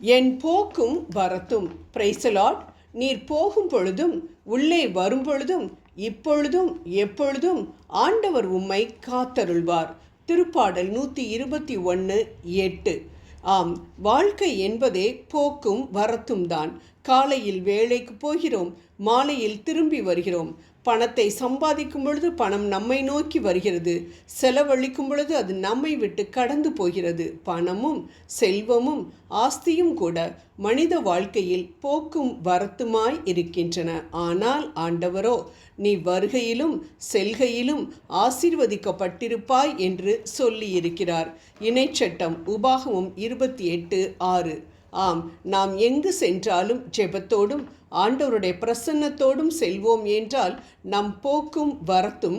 என் போக்கும் வரத்தும் பிரைசலாட் நீர் போகும் பொழுதும் உள்ளே வரும் பொழுதும் இப்பொழுதும் எப்பொழுதும் ஆண்டவர் உம்மை காத்தருள்வார். திருப்பாடல் நூற்றி இருபத்தி ஒன்று எட்டு. ஆம் வாழ்க்கை என்பதே போக்கும் வரத்தும் தான். காலையில் வேலைக்கு போகிறோம் மாலையில் திரும்பி வருகிறோம். பணத்தை சம்பாதிக்கும் பொழுது பணம் நம்மை நோக்கி வருகிறது. செலவழிக்கும் பொழுது அது நம்மை விட்டு கடந்து போகிறது. பணமும் செல்வமும் ஆஸ்தியும் கூட மனித வாழ்க்கையில் போக்கும் வரத்துமாய் இருக்கின்றன. ஆனால் ஆண்டவரோ நீ வருகையிலும் செல்கையிலும் ஆசீர்வதிக்கப்பட்டிருப்பாய் என்று சொல்லியிருக்கிறார். இணைச்சட்டம் உபாகமும் இருபத்தி எட்டு ஆறு. ஆம் நாம் எங்கு சென்றாலும் ஜெபத்தோடும் ஆண்டவருடைய பிரசன்னத்தோடும் செல்வோம் என்றால் நம் போக்கும் வரத்தும்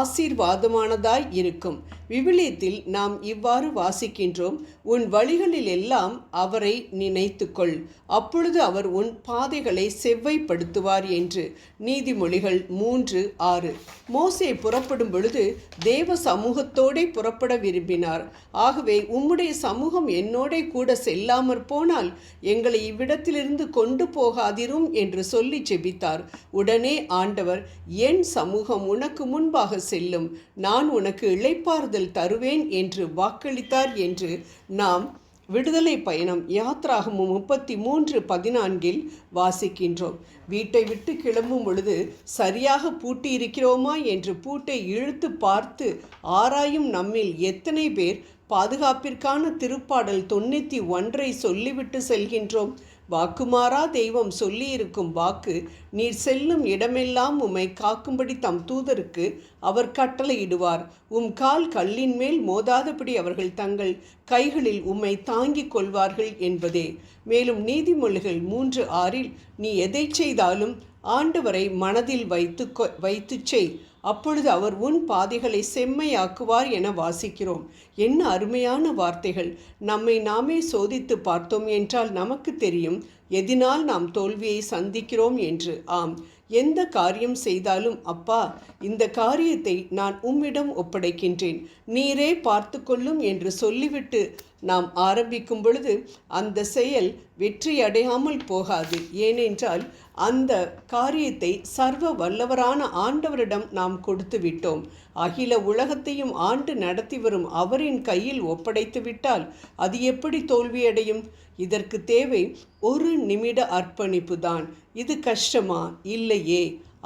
ஆசீர்வாதமானதாய் இருக்கும். விவிலியத்தில் நாம் இவ்வாறு வாசிக்கின்றோம் உன் வழிகளில் எல்லாம் அவரை நினைத்துக்கொள். அப்பொழுது அவர் உன் பாதைகளை செவ்வைப்படுத்துவார் என்று. நீதிமொழிகள் மூன்று ஆறு. மோசே புறப்படும் பொழுது தேவ சமூகத்தோடே புறப்பட விரும்பினார். ஆகவே உம்முடைய சமூகம் என்னோட கூட செல்லாமற் போனால் எங்களை இவ்விடத்திலிருந்து கொண்டு போகாதிரும் என்று சொல்லி ஜெபித்தார் உடனே ஆண்டவர் என் சமூகம் உனக்கு முன்பாக செல்லும். நான் உனக்கு இழைப்பாறுதல் தருவேன் என்று வாக்களித்தார் என்று நாம் விடுதலை பயணம் யாத்ராகமும் முப்பத்தி மூன்று பதினான்கில் வாசிக்கின்றோம். வீட்டை விட்டு கிளம்பும் பொழுது சரியாக பூட்டி இருக்கிறோமா என்று பூட்டை இழுத்து பார்த்து ஆராயும் நம்மில் எத்தனை பேர் பாதுகாப்பிற்கான திருப்பாடல் தொண்ணூற்றி ஒன்றை சொல்லிவிட்டு செல்கின்றோம். வாக்குமாறா தெய்வம் சொல்லியிருக்கும் வாக்கு நீர் செல்லும் இடமெல்லாம் உம்மை காக்கும்படி தம் தூதருக்கு அவர் கட்டளையிடுவார். உம் கால் கல்லின் மேல் மோதாதபடி அவர்கள் தங்கள் கைகளில் உம்மை தாங்கிக் கொள்வார்கள் என்பதே. மேலும் நீதிமொழிகள் மூன்று ஆறில் நீ எதை செய்தாலும் ஆண்டவரை மனதில் வைத்து வைத்து செய். அப்பொழுது அவர் உன் பாதைகளை செம்மையாக்குவார் என வாசிக்கிறோம். என்ன அருமையான வார்த்தைகள். நம்மை நாமே சோதித்து பார்த்தோம் என்றால் நமக்கு தெரியும். எதினால் நாம் தோல்வியை சந்திக்கிறோம் என்று. ஆம். எந்த காரியம் செய்தாலும் அப்பா இந்த காரியத்தை நான் உம்மிடம் ஒப்படைக்கின்றேன். நீரே பார்த்து கொள்ளும் என்று சொல்லிவிட்டு நாம் ஆரம்பிக்கும் பொழுது அந்த செயல் வெற்றி அடையாமல் போகாது. ஏனென்றால் அந்த காரியத்தை சர்வ வல்லவரான ஆண்டவரிடம் நாம் நாம் கொடுத்து விட்டோம். அகில உலகத்தையும் ஆண்டு நடத்தி வரும் அவரின் கையில் ஒப்படைத்து விட்டால் அது எப்படி தோல்வியடையும்? இதற்கு தேவை ஒரு நிமிட அர்ப்பணிப்பு தான் இது கஷ்டமா? இல்லையே.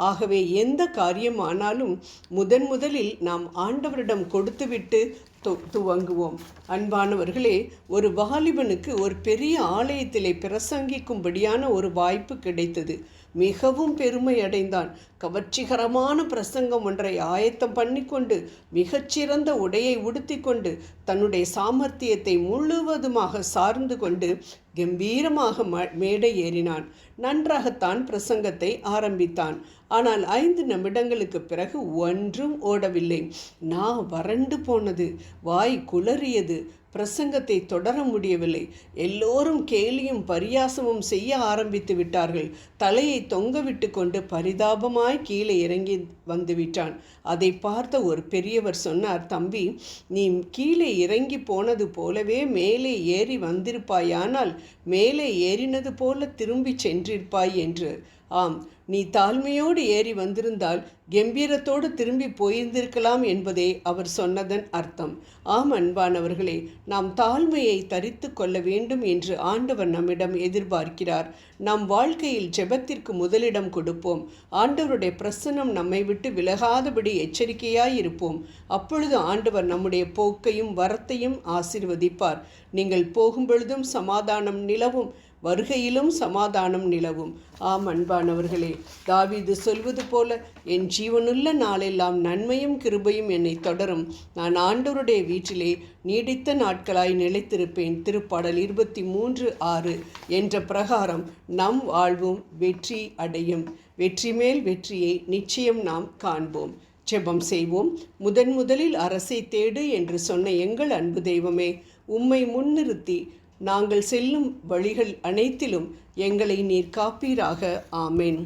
ஆகவே எந்த காரியமானாலும் முதன் முதலில் நாம் ஆண்டவரிடம் கொடுத்துவிட்டு துவங்குவோம். அன்பானவர்களே ஒரு வாலிபனுக்கு ஒரு பெரிய ஆலயத்திலே பிரசங்கிக்கும்படியான ஒரு வாய்ப்பு கிடைத்தது. மிகவும் பெருமை அடைந்தான். கவர்ச்சிகரமான பிரசங்கம் ஒன்றை ஆயத்தம் பண்ணிக்கொண்டு மிகச்சிறந்த உடையை உடுத்தி கொண்டு தன்னுடைய சாமர்த்தியத்தை முழுவதுமாக சார்ந்து கொண்டு கம்பீரமாக மேடை ஏறினான். நன்றாகத்தான் பிரசங்கத்தை ஆரம்பித்தான். ஆனால் ஐந்து நிமிடங்களுக்கு பிறகு ஒன்றும் ஓடவில்லை. நான் வறண்டு போனது. வாய் குளறியது. பிரசங்கத்தை தொடர முடியவில்லை. எல்லோரும் கேலியும் பரியாசமும் செய்ய ஆரம்பித்து விட்டார்கள். தலையை தொங்கவிட்டு கொண்டு பரிதாபமாய் கீழே இறங்கி வந்துவிட்டான் அதை பார்த்த ஒரு பெரியவர் சொன்னார் தம்பி நீ கீழே இறங்கி போனது போலவே மேலே ஏறி வந்திருப்பாயானால் மேலே ஏறினது போல திரும்பி சென்றிருப்பாய் என்று. ஆம் நீ தாழ்மையோடு ஏறி வந்திருந்தால் கம்பீரத்தோடு திரும்பி போயிருந்திருக்கலாம் என்பதே அவர் சொன்னதன் அர்த்தம். ஆம் அன்பானவர்களே நாம் தாழ்மையை தரித்து கொள்ள வேண்டும் என்று ஆண்டவர் நம்மிடம் எதிர்பார்க்கிறார். நம் வாழ்க்கையில் ஜெபத்திற்கு முதலிடம் கொடுப்போம். ஆண்டவருடைய பிரசனம் நம்மை விட்டு விலகாதபடி எச்சரிக்கையாயிருப்போம். அப்பொழுது ஆண்டவர் நம்முடைய போக்கையும் வரத்தையும் ஆசிர்வதிப்பார். நீங்கள் போகும் பொழுதும் சமாதானம் நிலவும். வருகையிலும் சமாதானம் நிலவும். ஆம் அன்பானவர்களே தாவிது சொல்வது போல என் ஜீவனுள்ள நாளெல்லாம் நன்மையும் கிருபையும் என்னை தொடரும். நான் ஆண்டவருடைய வீட்டிலே நீடித்த நாட்களாய் நிலைத்திருப்பேன். திருப்பாடல் இருபத்தி மூன்று ஆறு என்ற பிரகாரம் நம் வாழ்வும் வெற்றி அடையும். வெற்றி மேல் வெற்றியை நிச்சயம் நாம் காண்போம். ஜெபம் செய்வோம். முதன் முதலில் அரசை தேடு என்று சொன்ன எங்கள் அன்பு தெய்வமே உம்மை முன்னிறுத்தி நாங்கள் செல்லும் வழிகள் அனைத்திலும் எங்களை நீர் காப்பீராக. ஆமேன்.